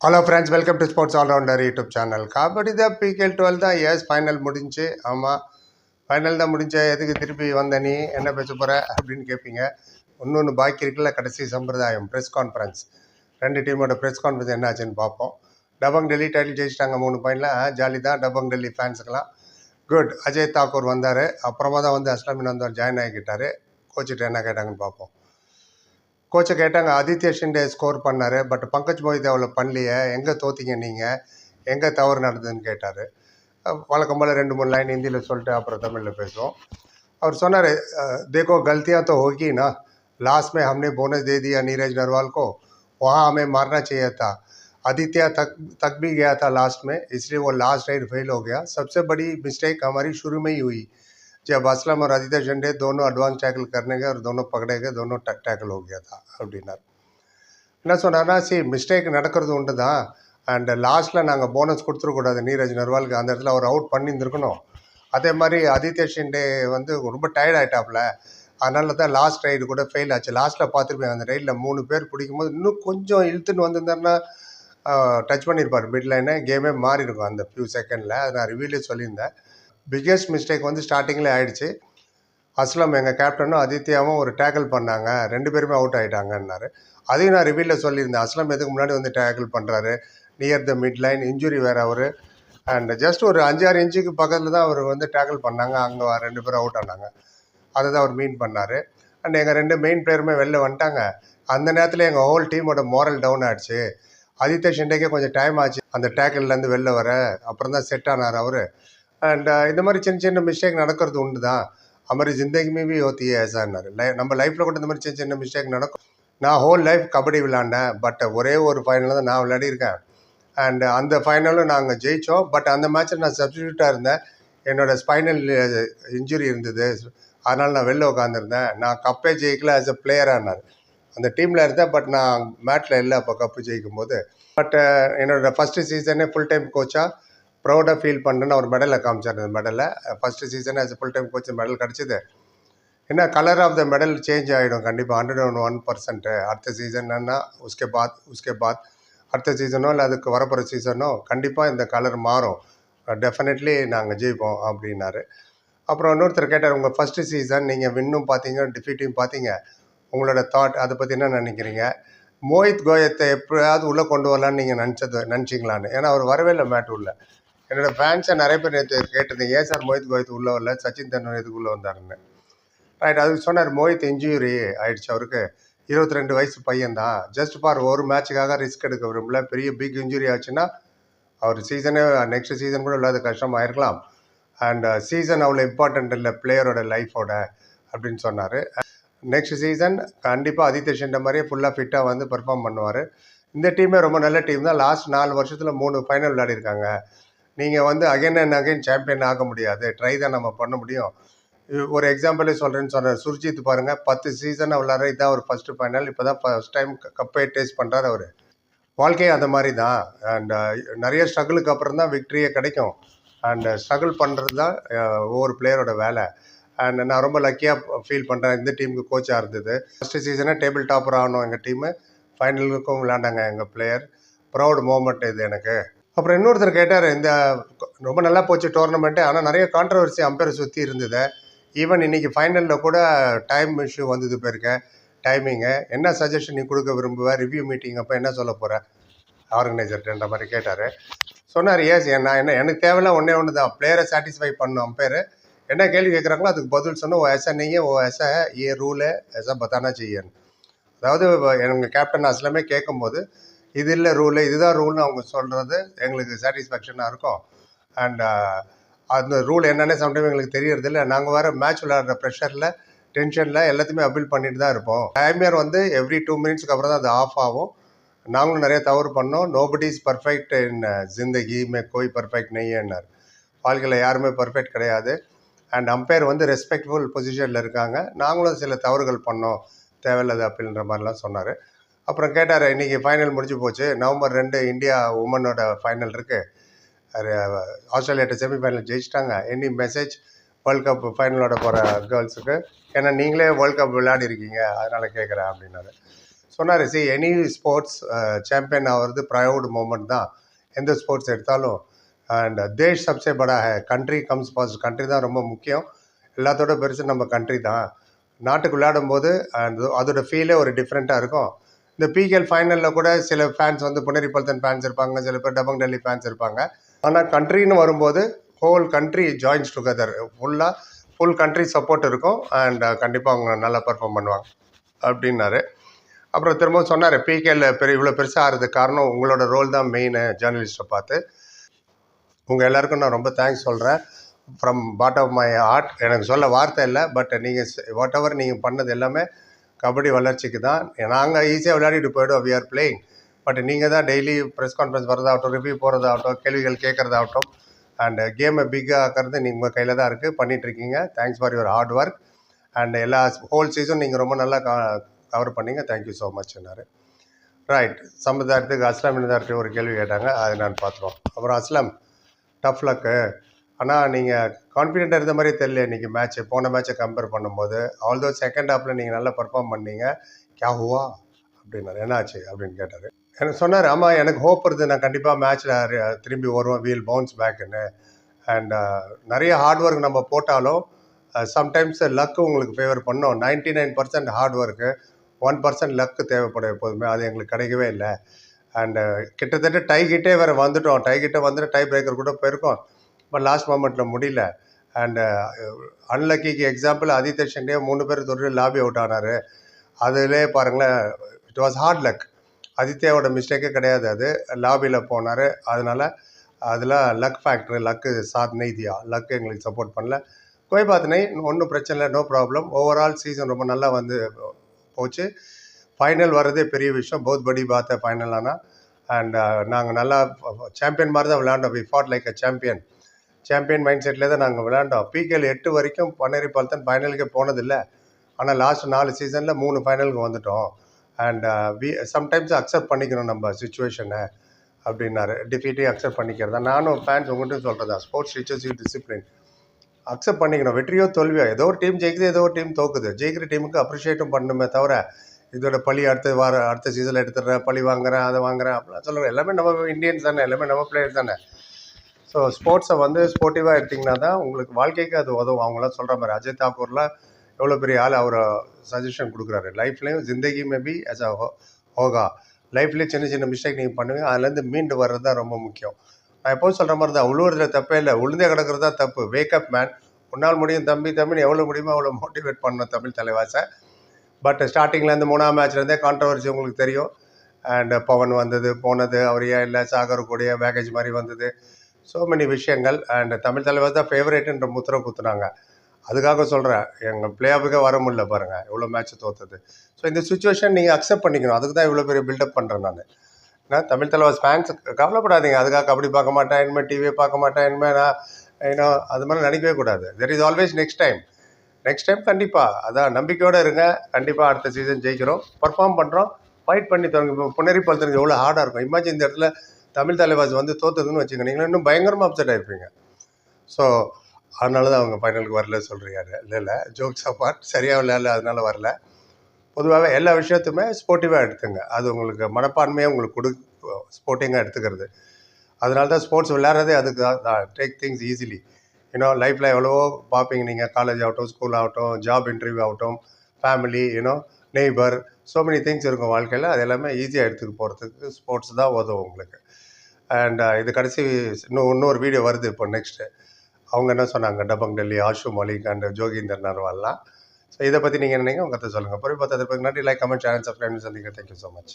Hello friends welcome to sports allrounder YouTube channel kabaddi தான் PKL twelve தான் S final முடிஞ்சு. ஆமாம் final தான் முடிஞ்ச. எதுக்கு திருப்பி வந்த நீ? என்ன பேச போகிற அப்படின்னு கேட்பீங்க இன்னொன்று பாக்கி இருக்குல்ல கடைசி சம்பிரதாயம் ப்ரெஸ் கான்ஃபரன்ஸ் ரெண்டு டீமோட ப்ரெஸ் கான்ஃபரன்ஸ் என்ன ஆச்சுன்னு பார்ப்போம் டபங் டெல்லி டைட்டில் ஜெயிச்சிட்டாங்க மூணு பாயிண்டில் ஜாலி தான் டபங் டெல்லி ஃபேன்ஸுக்கெல்லாம் குட் அஜய் தாக்கூர் வந்தார். அப்புறமா தான் வந்து அஸ்லாமின் வந்தவர் ஜாயின் ஆகிக்கிட்டார் கோச்சிட்டு என்ன கேட்டாங்கன்னு பார்ப்போம் கோச்சை கேட்டாங்க ஆதித்ய ஷிண்டே ஸ்கோர் பண்ணார் பட் பங்கஜ் மோஹித் அவ்வளோ பண்ணலையே எங்கே தோத்தீங்க நீங்கள் எங்கே தவறு நடந்ததுன்னு கேட்டார் வழக்கம் போல் ரெண்டு மூணு லைன் ஹிந்தியில் சொல்லிட்டு அப்புறம் தமிழில் பேசுவோம் அவர் சொன்னார் देखो गलतियां तो होगी ना लास्ट में हमने बोनस दे दिया नीरज नरवाल को वहाँ हमें मारना चाहिए था आदित्य तक तक भी गया था लास्ट में इसलिए वो लास्ट राइड फेल हो गया सबसे बड़ी मिस्टेक हमारी शुरू में ही हुई जब असलम और आदित्य झंडे दोनों एडवांस टैकल करने गए और दोनों पकड़े गए दोनों टैकल हो गया था அப்படின்னார் என்ன சொன்னார்னா சி மிஸ்டேக் நடக்கிறது உண்டு தான் அண்ட் லாஸ்ட்டில் நாங்கள் போனஸ் கொடுத்துருக்கூடாது நீரஜ் நர்வாலுக்கு அந்த இடத்துல அவர் அவுட் பண்ணியிருந்துருக்கணும் அதே மாதிரி ஆதித்ய ஷிண்டே வந்து ரொம்ப டயர்ட் ஆகிட்டாப்புல அதனால தான் லாஸ்ட் ரைடு கூட ஃபெயில் ஆச்சு லாஸ்ட்டில் பார்த்துருப்பேன் அந்த ரைடில் மூணு பேர் பிடிக்கும்போது இன்னும் கொஞ்சம் இழுத்துன்னு வந்திருந்தாருன்னா டச் பண்ணியிருப்பார் மிட் லைனை கேமே மாறி இருக்கும் அந்த ஃபியூ செகண்டில் அதை நான் ரிவ்யூலே சொல்லியிருந்தேன் பிக்கெஸ்ட் மிஸ்டேக் வந்து ஸ்டார்டிங்கில் ஆயிடுச்சு. அஸ்லம் எங்கள் கேப்டனும் ஆதித்யாவும் ஒரு டேக்கிள் பண்ணாங்க. ரெண்டு பேருமே அவுட் ஆகிட்டாங்கன்னாரு அதையும் நான் ரிவியூவில் சொல்லியிருந்தேன். அஸ்லம் எதுக்கு முன்னாடி வந்து டேக்கிள் பண்ணுறாரு near the mid line injury வேறு அவர். அண்ட் ஜஸ்ட் ஒரு அஞ்சாறு இன்ச்சுக்கு பக்கத்தில் தான் அவர் வந்து டேக்கிள் பண்ணாங்க. அங்கே ரெண்டு பேரும் அவுட் ஆனாங்க. அதை தான் அவர் மீன் பண்ணார். அண்ட் எங்கள் ரெண்டு மெயின் பிளேயருமே வெளில வந்துட்டாங்க. அந்த நேரத்தில் எங்கள் ஹோல் டீமோட மோரல் டவுன் ஆகிடுச்சு ஆதித்ய ஷிண்டேக்கே கொஞ்சம் டைம் ஆச்சு. அந்த டேக்கிள்லேருந்து வெளில வர. அப்புறம் தான் செட் ஆனார் அவர். அண்ட் uh, இந்த மாதிரி சின்ன சின்ன மிஸ்டேக் நடக்கிறது உண்டு தான் அது மாதிரி ஜிந்தகிமே பி ஹோத்தி ஏசான்னாரு லை நம்ம லைஃப்பில் கூட இந்த மாதிரி சின்ன சின்ன மிஸ்டேக் நடக்கும். நான் ஹோல் லைஃப் கபடி விளாண்டேன் பட் ஒரே ஒரு ஃபைனல் தான் நான் விளையாடியிருக்கேன் அண்ட் uh, அந்த ஃபைனலும் நாங்கள் ஜெயித்தோம் பட் அந்த மேட்ச்சில் நான் சப்ஸ்டியூட்டாக இருந்தேன். என்னோடய ஸ்பைனல் இன்ஜுரி இருந்தது. அதனால் நான் வெளில உட்காந்துருந்தேன் நான் கப்பே ஜெயிக்கல ஆஸ் அ பிளேயரானார் அந்த டீமில் இருந்தேன் பட் நான் மேட்டில் இல்லை அப்போ கப்பு ஜெயிக்கும் போது பட் uh, என்னோடய ஃபஸ்ட்டு சீசனே ஃபுல் டைம் கோச்சாக ப்ரௌடாக ஃபீல் பண்ணுறேன்னு அவர் மெடலை காமிச்சார் அந்த மெடலை first season as full time coach medal கிடச்சிது. என்ன colour of the medal change ஆகிடும் கண்டிப்பாக ஹண்ட்ரட் ஒன் ஒன் பர்சன்ட்டு அடுத்த சீசன்னா உஸ்கே பாத் உஸ்கே பாத். அடுத்த சீசனோ இல்லை அதுக்கு வரப்போகிற சீசனோ கண்டிப்பாக இந்த கலர் மாறும். டெஃபினெட்லி நாங்கள் ஜெயிப்போம் அப்படின்னாரு. அப்புறம் இன்னொருத்தர் கேட்டார் உங்கள் ஃபஸ்ட்டு சீசன் நீங்கள் வின்னும் பார்த்தீங்க டிஃபீட்டையும் பார்த்தீங்க? உங்களோட தாட் அதை பற்றி என்ன நினைக்கிறீங்க? மோஹித் கோயத்தை எப்படியாவது உள்ளே கொண்டு வரலான்னு நீங்கள் நினச்சது நினச்சிங்களான்னு? ஏன்னா அவர் வரவே இல்லை மேட் உள்ள. என்னோடய ஃபேன்ஸை நிறைய பேர் நேற்று கேட்டிருந்தீங்க ஏன் சார் மோஹித் கோயத் உள்ளே வரல? சச்சின் தெண்டுல்கர் எதுக்கு உள்ளே வந்தாருன்னு. ரைட் அதுக்கு சொன்னார் மோஹித் இன்ஜுரி ஆயிடுச்சு அவருக்கு. இருபத்தி ரெண்டு வயசு பையன் தான் ஜஸ்ட் ஃபார் ஒரு மேட்சுக்காக ரிஸ்க் எடுக்க விரும்பல. பெரிய பிக் இன்ஜுரி ஆச்சுன்னா அவர் சீசனே நெக்ஸ்ட் சீசன் கூட இல்லாத கஷ்டமாக இருக்கலாம் அண்ட் சீசன் uh, அவ்வளோ இம்பார்ட்டண்ட் இல்லை பிளேயரோட லைஃபோட அப்படின்னு சொன்னார். நெக்ஸ்ட் சீசன் கண்டிப்பாக ஆதித்யஷன்ற மாதிரியே ஃபுல்லாக ஃபிட்டாக வந்து பெர்ஃபார்ம் பண்ணுவார். இந்த டீமே ரொம்ப நல்ல டீம் தான். லாஸ்ட் நாலு வருஷத்தில் மூணு ஃபைனல் விளையாடிருக்காங்க. நீங்கள் வந்து அகைன் அண்ட் அகைன் சாம்பியன் ஆக முடியாது. ட்ரை தான் நம்ம பண்ண முடியும். ஒரு எக்ஸாம்பிளே சொல்கிறேன்னு சொன்னார் சுர்ஜித் பாருங்கள் பத்து சீசன் விளாட்ற இதான் ஒரு ஃபஸ்ட்டு ஃபைனல் இப்போ தான் ஃபஸ்ட் டைம் கப்பை டேஸ்ட் பண்ணுறாரு அவர். வாழ்க்கையே அந்த மாதிரி தான். அண்ட் uh, நிறைய ஸ்ட்ரகிளுக்கு அப்புறம் தான் விக்ட்ரியே கிடைக்கும். அண்ட் ஸ்ட்ரகிள் பண்ணுறது தான் uh, ஒவ்வொரு பிளேயரோட வேலை. அண்ட் நான் ரொம்ப லக்கியாக ஃபீல் பண்ணுறேன் இந்த டீமுக்கு கோச்சாக இருந்தது. ஃபஸ்ட்டு சீசனே டேபிள் டாப்பர் ஆகணும் எங்கள் டீமு ஃபைனலுக்கும் விளாண்டாங்க எங்கள் பிளேயர் ப்ரௌட் மூமெண்ட் இது எனக்கு. அப்புறம் இன்னொருத்தர் கேட்டார் இந்த ரொம்ப நல்லா போச்சு டோர்னமெண்ட்டு ஆனால் நிறைய கான்ட்ரவர்சி அம்பேர் சுற்றி இருந்தது. ஈவன் இன்றைக்கி ஃபைனலில் கூட டைம் இஷ்யூ வந்தது பேருக்கு டைமிங்கு என்ன சஜஷன் நீ கொடுக்க விரும்புவேன் ரிவ்யூ மீட்டிங் அப்போ என்ன சொல்ல போகிற ஆர்கனைசர்ன்ற மாதிரி கேட்டார். சொன்னார் ஏஸ் நான் என்ன எனக்கு தேவையில்ல ஒன்றே ஒன்று தான் பிளேயரை சாட்டிஸ்ஃபை பண்ணும் அம்பேர் என்ன கேள்வி கேட்குறாங்களோ அதுக்கு பதில் சொன்னால் ஓ ஐசா நீங்கள் ஓ ஐசா ஏ ரூலு ஐசா பத்தானா செய்யணும் அதாவது எங்கள் கேப்டன் அஸ்லமே கேட்கும்போது இது இல்லை ரூலு இதுதான் ரூல்னு அவங்க சொல்கிறது எங்களுக்கு சாட்டிஸ்ஃபேக்ஷனாக இருக்கும். அண்ட் uh, அந்த ரூல் என்னென்ன சம்டைம் எங்களுக்கு தெரியறதில்ல நாங்கள் வர மேட்ச் விளையாடுற ப்ரெஷரில் டென்ஷனில் எல்லாத்தையுமே அப்பீல் பண்ணிட்டு தான் இருப்போம். டைமியர் வந்து எவ்ரி டூ மினிட்ஸ்க்கு அப்புறம் தான் அது ஆஃப் ஆகும். நாங்களும் நிறைய தவறு பண்ணோம். நோபடி இஸ் பர்ஃபெக்ட் இன் ஜிந்தகி மே கோய் பர்ஃபெக்ட் நெய்யன்னார் வாழ்க்கையில் யாருமே பர்ஃபெக்ட் கிடையாது. அண்ட் அம்பையர் வந்து ரெஸ்பெக்ட்ஃபுல் பொசிஷனில் இருக்காங்க. நாங்களும் சில தவறுகள் பண்ணோம். தேவையில்லாத அப்படின்ற மாதிரிலாம் சொன்னார். அப்புறம் கேட்டார் இன்றைக்கி ஃபைனல் முடிஞ்சு போச்சு. நவம்பர் ரெண்டு இந்தியா உமனோட ஃபைனல் இருக்குது ஆஸ்திரேலியாட்ட செமிஃபைனல் ஜெயிச்சிட்டாங்க. எனி மெசேஜ் வேர்ல்ட் கப் ஃபைனலோட போகிற கேர்ள்ஸுக்கு ஏன்னா நீங்களே வேர்ல்ட் கப் விளையாடி இருக்கீங்க. அதனால் கேட்குறேன் அப்படின்னாரு. சொன்னார் சி எனி ஸ்போர்ட்ஸ் சாம்பியன் ஆகிறது ப்ரௌட் மூமெண்ட் தான். எந்த ஸ்போர்ட்ஸ் எடுத்தாலும் அண்ட் தேஷ் சப்சே படா ஹே கண்ட்ரி கம்ஸ் ஃபர்ஸ்ட் கண்ட்ரி தான் ரொம்ப முக்கியம். எல்லாத்தோட பெருசு நம்ம கண்ட்ரி தான். நாட்டுக்கு விளையாடும் போது and அதோட ஃபீலே ஒரு டிஃப்ரெண்ட்டாக இருக்கும். இந்த பிகேஎல் ஃபைனலில் கூட சில ஃபேன்ஸ் வந்து புனரி பல்தன் ஃபேன்ஸ் இருப்பாங்க சில பேர் டபங் டெல்லி ஃபேன்ஸ் இருப்பாங்க. ஆனால் கண்ட்ரின்னு வரும்போது ஹோல் கண்ட்ரி ஜாயின்ஸ் டுகெதர் ஃபுல்லாக ஃபுல் கண்ட்ரி சப்போர்ட் இருக்கும் அண்ட் கண்டிப்பாக அவங்க நல்லா பர்ஃபார்ம் பண்ணுவாங்க அப்படின்னாரு. அப்புறம் திரும்பவும் சொன்னார் பிகேல பெரிய இவ்வளோ பெருசாக ஆகிறதுக்கு காரணம் உங்களோட ரோல் தான் மெயின் ஜேர்னலிஸ்ட்டை பார்த்து. உங்கள் எல்லாருக்கும் நான் ரொம்ப தேங்க்ஸ் சொல்கிறேன் from bottom of my heart எனக்கு சொல்ல வார்த்தை இல்லை பட் நீங்கள் வாட் எவர் நீங்கள் பண்ணது எல்லாமே கபடி வளர்ச்சிக்கு தான். நாங்கள் ஈஸியாக விளையாடிட்டு போயிடுவோம் வி ஆர் பிளேயிங் பட் நீங்கள் தான் டெய்லி ப்ரெஸ் கான்ஃபரன்ஸ் வரதாகட்டும் ரிவ்யூ போகிறதாகட்டும் கேள்விகள் கேட்குறதாகட்டும் அண்ட் கேமை பிக்காக ஆக்கிறது நீங்கள் உங்கள் கையில் தான் இருக்குது பண்ணிகிட்ருக்கீங்க thanks for your hard work and எல்லா ஹோல் சீசன் நீங்கள் ரொம்ப நல்லா கவர் பண்ணீங்க. தேங்க்யூ ஸோ மச்னாரு ரைட் சமுதாயத்துக்கு அஸ்லாம் இனதார்கிட்ட ஒரு கேள்வி கேட்டாங்க. அதை நான் பார்த்துருவோம். அப்புறம் அஸ்லாம் டஃப் லக்கு ஆனால் நீங்கள் கான்ஃபிடென்ட்டாக இருந்த மாதிரி தெரியல இன்றைக்கி மேட்ச்சு போன மேட்ச்சை கம்பேர் பண்ணும்போது ஆல்தோ செகண்ட் ஹாஃபில் நீங்கள் நல்லா பர்ஃபார்ம் பண்ணீங்க கே ஹுவா? அப்படின்னாரு. என்னாச்சு? அப்படின்னு கேட்டார். எனக்கு சொன்னார் ஆமாம் எனக்கு ஹோப் இருக்குது. நான் கண்டிப்பாக மேட்ச்சில் திரும்பி வருவோம் வீல் பவுன்ஸ் பேக்குன்னு அண்ட் நிறைய ஹார்ட் ஒர்க் நம்ம போட்டாலும் uh, சம்டைம்ஸ் லக்கு உங்களுக்கு ஃபேவர் பண்ணோம். Ninety nine percent hard work one percent luck தேவைப்படும் எப்போதுமே. அது எங்களுக்கு கிடைக்கவே இல்லை. அண்டு uh, கிட்டத்தட்ட டை கிட்டே வேறு வந்துட்டோம். டை கிட்டே வந்துட்டு டை பிரேக்கர் கூட போயிருக்கோம். பட் லாஸ்ட் மொமெண்ட்டில் முடியல. அண்டு அன்லக்கிக்கு எக்ஸாம்பிள் ஆதித்ய ஷண்டே மூணு பேர் தொட்டு லாபி அவுட் ஆனார். அதிலே பாருங்களேன் இட் வாஸ் ஹார்ட் லக் ஆதித்யாவோட மிஸ்டேக்கே கிடையாது அது. லாபியில் போனார். அதனால் அதில் லக் ஃபேக்ட்ரு லக்கு சாத் நெய்தியா லக்கு எங்களுக்கு சப்போர்ட் பண்ணல. கோயபாத்தினை ஒன்றும் பிரச்சனை இல்லை நோ ப்ராப்ளம் ஓவரால் சீசன் ரொம்ப நல்லா வந்து போச்சு. ஃபைனல் வர்றதே பெரிய விஷயம். பௌத் படி பார்த்த ஃபைனல் ஆனால் அண்ட் uh, நாங்கள் நல்லா சாம்பியன் மாதிரி தான் விளையாண்டோம். We fought like a champion champion mind settle தான் நாங்கள் விளையாண்டோம். பிகேல் எட்டு வரைக்கும் பன்னேரி பால்தன் ஃபைனலுக்கே போனதில்லை. ஆனால் லாஸ்ட் நாலு சீசனில் மூணு ஃபைனலுக்கு வந்துட்டோம். அண்ட் வி சம்டைம்ஸ் அக்செப்ட் பண்ணிக்கணும் நம்ம சுச்சுவேஷனை அப்படின்னாரு. டிஃபீட்டையும் அக்செப்ட் பண்ணிக்கிறதா? நானும் ஃபேன்ஸ் உங்கள்கிட்ட சொல்கிறதா ஸ்போர்ட்ஸ் டீச்சர்ஸ் டிசிப்ளின் அக்செப்ட் பண்ணிக்கணும். வெற்றியோ தோல்வியோ ஏதோ ஒரு டீம் ஜெயிக்குது ஏதோ ஒரு டீம் தோக்குது. ஜெயிக்கிற டீமுக்கு அப்ரிஷியேட்டும் பண்ணணுமே தவிர இதோட பழி அடுத்த வார அடுத்த சீசனில் எடுத்துடுறேன் பழி வாங்குறேன் அதை வாங்குறேன் அப்படிலாம் சொல்லுவேன் எல்லாமே நம்ம இந்தியன்ஸ் தானே. எல்லாமே நம்ம பிளேயர்ஸ் தானே. ஸோ ஸ்போர்ட்ஸை வந்து ஸ்போர்ட்டிவாக எடுத்திங்கன்னா தான் உங்களுக்கு வாழ்க்கைக்கு அது உதவும். அவங்களாம் சொல்கிற மாதிரி அஜய் தாக்கூர்லாம் எவ்வளோ பெரிய ஆள் அவர் சஜஷன் கொடுக்குறாரு. லைஃப்லேயும் Zindagi maybe as a Hoga. லைஃப்லேயே சின்ன சின்ன மிஸ்டேக் நீங்கள் பண்ணுவீங்க. அதுலேருந்து மீண்டு வர்றது தான் ரொம்ப முக்கியம். நான் எப்போதும் சொல்கிற மாதிரி தான் உழுவுறதுல தப்பே இல்லை. உளுந்தே கிடக்கிறது தான் தப்பு வேக்கப் மேன் உன்னால் முடியும் தம்பி தம்பின்னு எவ்வளோ முடியுமோ அவ்வளோ மோட்டிவேட் பண்ணணும் தமிழ் தலைவாசை. பட் ஸ்டார்டிங்லேருந்து மூணாம் மேட்ச்லேருந்தே கான்ட்ரவர்சி உங்களுக்கு தெரியும். அண்ட் பவன் வந்தது போனது அவர் ஏன் இல்லை? சாகர் கூடிய பேக்கேஜ் மாதிரி வந்தது. ஸோ மெனி விஷயங்கள் அண்ட் தமிழ் தலைவர் தான் ஃபேவரேட்டுன்ற முத்திரை குத்துனாங்க. அதுக்காக சொல்கிறேன் எங்கள் பிளே ஆஃபுக்கே வர முடியல பாருங்கள் எவ்வளோ மேட்ச் தோத்தது. ஸோ இந்த சுச்சுவேஷன் நீங்கள் அக்செப்ட் பண்ணிக்கணும் அதுக்கு தான் இவ்வளோ பெரிய பில்டப் பண்ணுறேன் நான். நான் தமிழ் தலைவர் ஃபேன்ஸ் கவலைப்படாதீங்க அதுக்காக கபடி பார்க்க மாட்டேன் இனிமேல் டிவியை பார்க்க மாட்டேன் இனிமேல் நான் ஏன்னா அது மாதிரி நினைக்கவே கூடாது. There is always next time next time கண்டிப்பாக அதான் நம்பிக்கையோடு இருங்க கண்டிப்பாக அடுத்த சீசன் ஜெயிக்கிறோம். பர்ஃபார்ம் பண்ணுறோம் ஃபைட் பண்ணி தொடங்க இப்போ புனரி பழுத்துறது எவ்வளோ ஹார்டாக இருக்கும். இமேஜின் இந்த இடத்துல தமிழ் தலைவாஸ் வந்து தோத்ததுன்னு வச்சுங்க நீங்கள் இன்னும் பயங்கரமாக அப்செட் ஆகிருப்பீங்க ஸோ அதனால தான் அவங்க ஃபைனலுக்கு வரல சொல்கிறீங்க இல்லை இல்லை ஜோக்ஸ் அப்பார்ட் சரியாக விளையாடல அதனால வரல. பொதுவாகவே எல்லா விஷயத்துமே ஸ்போர்ட்டிவாக எடுத்துங்க. அது உங்களுக்கு மனப்பான்மையாக உங்களுக்கு கொடு ஸ்போர்ட்டிங்காக எடுத்துக்கிறது. அதனால தான் ஸ்போர்ட்ஸ் விளையாடுறதே அதுக்கு தான் டேக் திங்ஸ் ஈஸிலி யூனோ லைஃப்பில் எவ்வளவோ பார்ப்பீங்க நீங்கள் காலேஜ் ஆகட்டும் ஸ்கூல் ஆகட்டும் ஜாப் இன்டர்வியூ ஆகட்டும் family you know neighbour so many things இருக்கும் வாழ்க்கையில். அது எல்லாமே ஈஸியாக எடுத்துகிட்டு போகிறதுக்கு ஸ்போர்ட்ஸ் தான் உதவும் உங்களுக்கு. அண்ட் uh, இது கடைசி இன்னும் இன்னொரு வீடியோ வருது இப்போ நெக்ஸ்ட்டு அவங்க என்ன சொன்னாங்க? டபங் டெல்லி ஆஷு மலிக் அண்ட் ஜோகிந்தர் நர்வால்லாம் ஸோ இதை பற்றி நீங்கள் நினைங்க உங்கள் கற்று சொல்லுங்கள் பொறுப்பு பத்து நன்றி. லைக் கமெண்ட் சேனல் சப்ஸ்கிரைப் சந்திங்க தேங்க்யூ ஸோ மச்